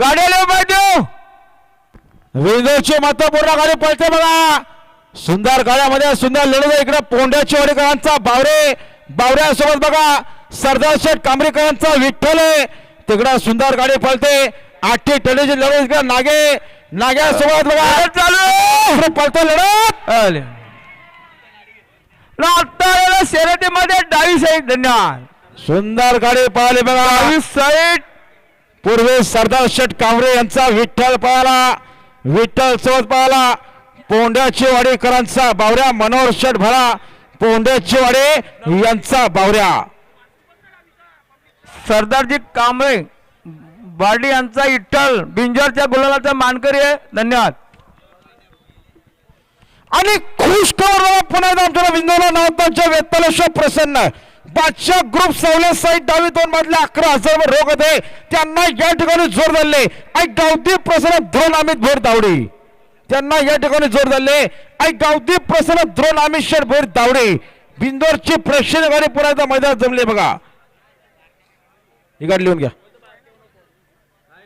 गाड्याला पाहिजे विंदोची महत्त्वपूर्ण गाडी पळते बघा. सुंदर गाड्यामध्ये सुंदर लढत इकडे. पोंड्याची वडीकरांचा बावरे. बावऱ्यासोबत बघा. सरदार शेठ कांबरेकरांचा विठ्ठल तिकडं सुंदर गाडी पळते. आठी टनेची लढत इकडे नागे. नाग्यासोबत बघा. चालू पळतो लढत. शर्यतीमध्ये डावी साईड धन्यवाद. सुंदर गाडी पळाली बघा. डावी साईड. पूर्वी सरदार शेठ कांबरे यांचा विठ्ठल पळाला विठ्ठल सोबत पळाला पोंड्याची वाडीकरांचा बावऱ्या मनोहर शेठ भरा पोंड्याची वाडी यांचा बावऱ्या. सरदारजी कांबळे बार्डी यांचा इठ्ठल बिंजरच्या गुलालाचा मानकरी आहे. धन्यवाद. आणि खुश खबर पुन्हा एकदा आमच्या विंदोला नावतांच्या वेतलेश्वर प्रसन्न बादशाह ग्रुप सवले साईड डावी दोन मधले अकरा हजार रोग होते त्यांना या ठिकाणी जोर धरले. आई गावती प्रसन्न ध्रुव अमित भोर धावडे त्यांना या ठिकाणी जोर धरले. आई गावती प्रसन्न ध्रुव अमित शेठ भोर धावडे बिंदोरची प्रश्न गाडी पुन्हा मैदान जमले बघा. ही गाडी लिहून घ्या.